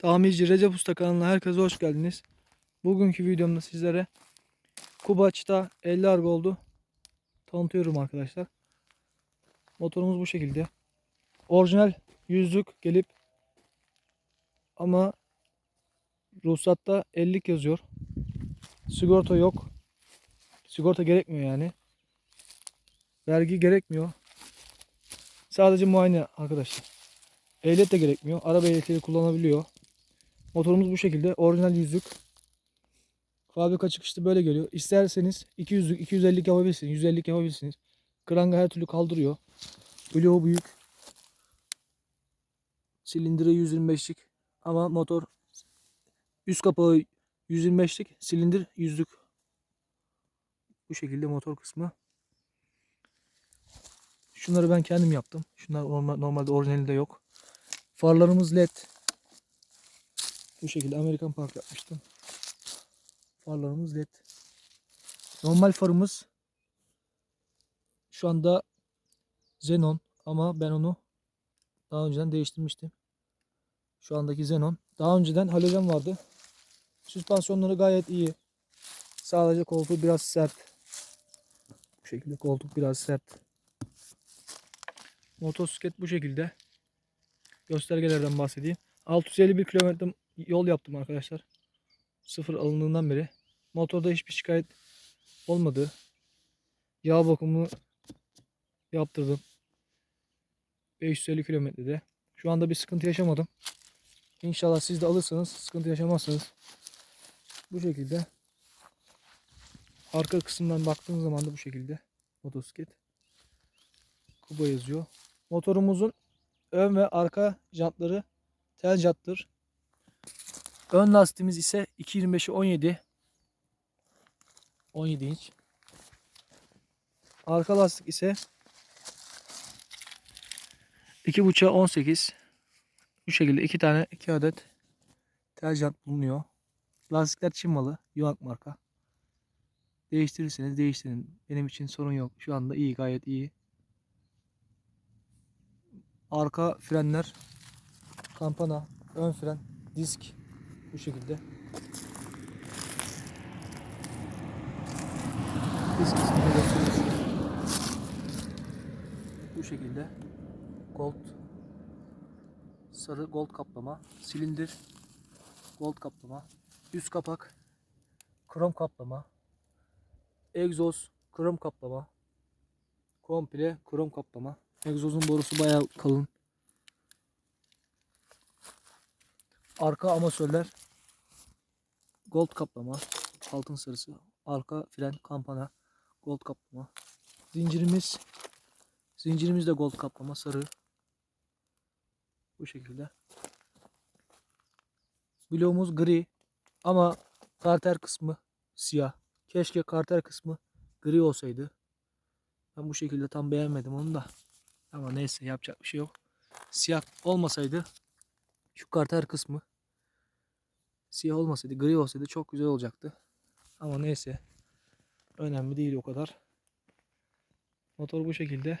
Tamirci Recep Usta kanalına herkese hoş geldiniz. Bugünkü videomda sizlere Kubaç'ta 50 argo oldu. Tanıtıyorum arkadaşlar. Motorumuz bu şekilde. Orijinal yüzlük gelip ama ruhsatta 50'lik yazıyor. Sigorta yok. Sigorta gerekmiyor yani. Vergi gerekmiyor. Sadece muayene arkadaşlar. Ehliyet de gerekmiyor. Araba ehliyetiyle kullanabiliyor. Motorumuz bu şekilde. Orijinal yüzlük. Fabrika çıkışlı böyle geliyor. İsterseniz 200'lük 250'lik yapabilirsiniz. 150'lik yapabilirsiniz. Kranga her türlü kaldırıyor. Bloğu büyük. Silindiri 125'lik. Ama motor üst kapağı 125'lik. Silindir yüzlük. Bu şekilde motor kısmı. Şunları ben kendim yaptım. Şunlar normal, normalde orijinalinde yok. Farlarımız led. Bu şekilde Amerikan park yapmıştım. Farlarımız led. Normal farımız şu anda Xenon ama ben onu daha önceden değiştirmiştim. Şu andaki Xenon. Daha önceden halojen vardı. Süspansiyonları gayet iyi. Sadece koltuğu biraz sert. Bu şekilde koltuk biraz sert. Motosiklet bu şekilde. Göstergelerden bahsedeyim. 651 kilometre yol yaptım arkadaşlar. Sıfır alındığından beri. Motorda hiçbir şikayet olmadı. Yağ bakımı yaptırdım. 550 kilometrede. Şu anda bir sıkıntı yaşamadım. İnşallah siz de alırsanız sıkıntı yaşamazsınız. Bu şekilde. Arka kısımdan baktığınız zaman da bu şekilde. Motosiklet. Kuba yazıyor. Motorumuzun ön ve arka jantları tel janttır. Ön lastiğimiz ise 2.25'i 17. 17 inç. Arka lastik ise 2.5'a 18. Bu şekilde iki tane iki adet tel jant bulunuyor. Lastikler Çin malı. Yuak marka. Değiştirirseniz değiştirin. Benim için sorun yok. Şu anda iyi gayet iyi. Arka frenler kampana, ön fren, disk bu şekilde. Gösteriyoruz. Bu şekilde. Gold. Sarı gold kaplama, silindir. Gold kaplama, üst kapak. Krom kaplama, egzoz. Krom kaplama, komple krom kaplama. Egzozun borusu bayağı kalın. Arka amasörler gold kaplama, altın sarısı. Arka fren kampana gold kaplama. Zincirimiz zincirimiz de gold kaplama sarı. Bu şekilde. Bloğumuz gri ama karter kısmı siyah. Keşke karter kısmı gri olsaydı. Ben bu şekilde tam beğenmedim onu da. Ama neyse yapacak bir şey yok. Siyah olmasaydı şu karter kısmı siyah olmasaydı gri olsaydı çok güzel olacaktı. Ama neyse. Önemli değil o kadar. Motor bu şekilde.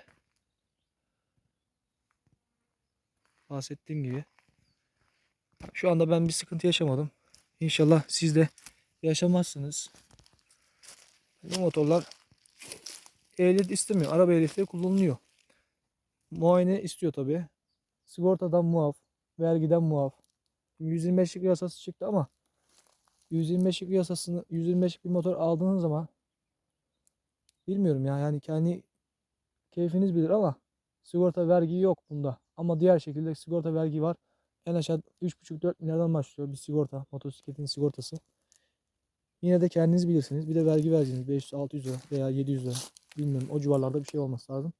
Bahsettiğim gibi. Şu anda ben bir sıkıntı yaşamadım. İnşallah siz de yaşamazsınız. Bu motorlar ehliyet istemiyor. Araba ehliyeti kullanılıyor. Muayene istiyor tabi. Sigortadan muaf, vergiden muaf. 125'lik yasası çıktı ama 125'lik yasasını 125'lik bir motor aldığınız zaman bilmiyorum ya yani kendi keyfiniz bilir ama sigorta vergi yok bunda. Ama diğer şekilde sigorta vergi var. En aşağı 3,5-4 milyardan başlıyor bir sigorta, motosikletin sigortası. Yine de kendiniz bilirsiniz. Bir de vergi vereceğiniz 500-600 lira veya 700 lira. Bilmiyorum o civarlarda bir şey olması lazım.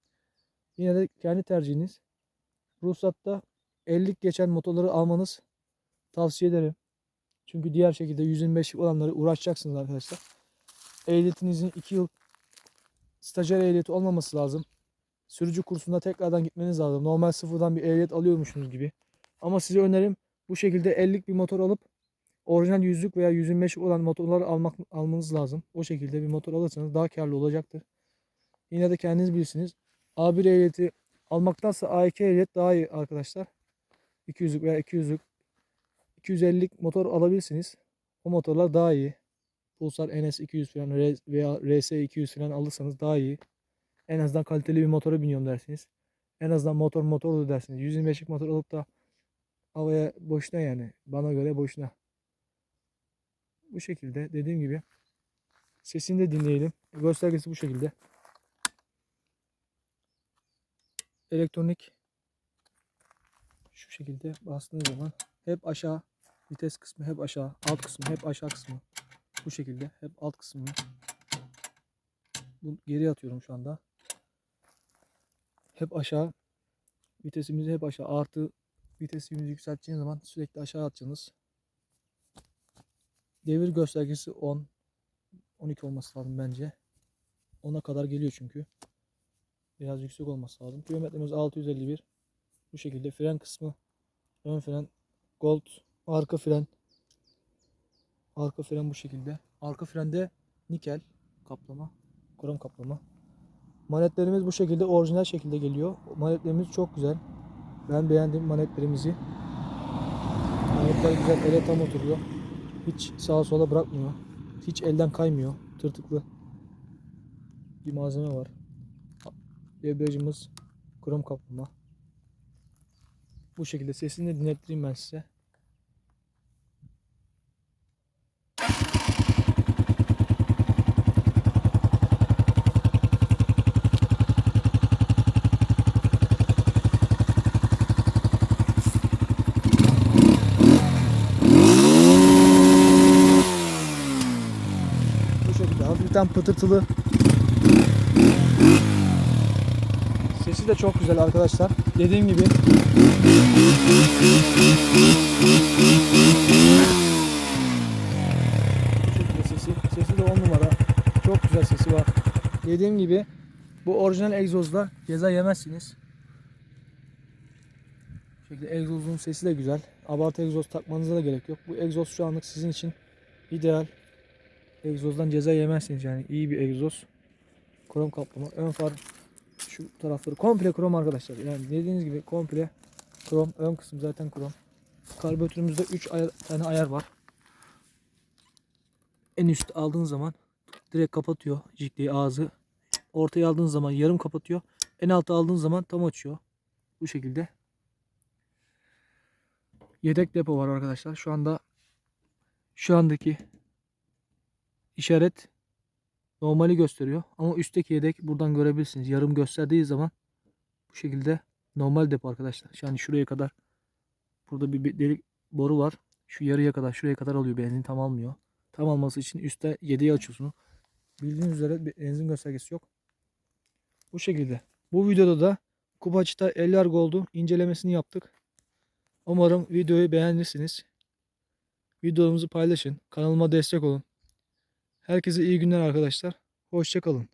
Yine de kendi tercihiniz. Ruhsatta 50'lik geçen motorları almanız tavsiye ederim. Çünkü diğer şekilde 125 olanları uğraşacaksınız arkadaşlar. Ehliyetinizin 2 yıl stajyer ehliyeti olmaması lazım. Sürücü kursunda tekrardan gitmeniz lazım. Normal sıfırdan bir ehliyet alıyormuşsunuz gibi. Ama size önerim bu şekilde 50'lik bir motor alıp orijinal yüzlük veya 125 olan motorları almak almanız lazım. O şekilde bir motor alırsanız daha karlı olacaktır. Yine de kendiniz bilirsiniz. A1 ehliyeti almaktansa A2 ehliyet daha iyi arkadaşlar. 200'lük veya 200'lük 250'lik motor alabilirsiniz. O motorlar daha iyi. Pulsar NS 200 falan veya RS 200 falan alırsanız daha iyi. En azından kaliteli bir motora biniyorum dersiniz. En azından motor motorlu dersiniz. 125'lik motor alıp da havaya boşuna yani. Bana göre boşuna. Bu şekilde dediğim gibi sesini de dinleyelim. Göstergesi bu şekilde. Elektronik şu şekilde bastığınız zaman hep aşağı vites kısmı hep aşağı alt kısmı hep aşağı kısmı. Bu şekilde hep alt kısmı bu geri atıyorum şu anda. Hep aşağı vitesimizi hep aşağı artı vitesimizi yükselteceğiniz zaman sürekli aşağı atacaksınız. Devir göstergesi 10 12 olması lazım bence. 10'a kadar geliyor çünkü. Biraz yüksek olması lazım. Kilometremiz 651 bu şekilde fren kısmı ön fren gold arka fren. Arka fren bu şekilde. Arka frende nikel kaplama krom kaplama. Manetlerimiz bu şekilde orijinal şekilde geliyor. Manetlerimiz çok güzel. Ben beğendim manetlerimizi. Manetler güzel ele tam oturuyor. Hiç sağa sola bırakmıyor. Hiç elden kaymıyor tırtıklı bir malzeme var. Debriyajımız krom kaplama. Bu şekilde sesini dinlettireyim ben size. Bu şekilde hafiften pıtırtılı. Sesi de çok güzel arkadaşlar. Dediğim gibi sesi. Sesi de 10 numara. Çok güzel sesi var. Dediğim gibi bu orijinal egzozla ceza yemezsiniz. Şekilde egzozun sesi de güzel. Abartı egzoz takmanıza da gerek yok. Bu egzoz şu anlık sizin için ideal. Egzozdan ceza yemezsiniz yani iyi bir egzoz. Krom kaplama. Ön far şu tarafları komple krom arkadaşlar. Yani dediğiniz gibi komple krom. Ön kısım zaten krom. Karbüratörümüzde 3 tane ayar var. En üst aldığın zaman direkt kapatıyor jikliği ağzı. Ortaya aldığın zaman yarım kapatıyor. En alta aldığın zaman tam açıyor. Bu şekilde. Yedek depo var arkadaşlar. Şu anda şu andaki işaret normali gösteriyor. Ama üstteki yedek buradan görebilirsiniz. Yarım gösterdiği zaman bu şekilde normal depo arkadaşlar. Yani şuraya kadar burada bir delik boru var. Şu yarıya kadar şuraya kadar alıyor benzin tam almıyor. Tam alması için üstte 7'yi açıyorsunuz. Bildiğiniz üzere benzin göstergesi yok. Bu şekilde. Bu videoda da Kubaç'ta 50 Gold'u incelemesini yaptık. Umarım videoyu beğenirsiniz. Videomuzu paylaşın. Kanalıma destek olun. Herkese iyi günler arkadaşlar. Hoşçakalın.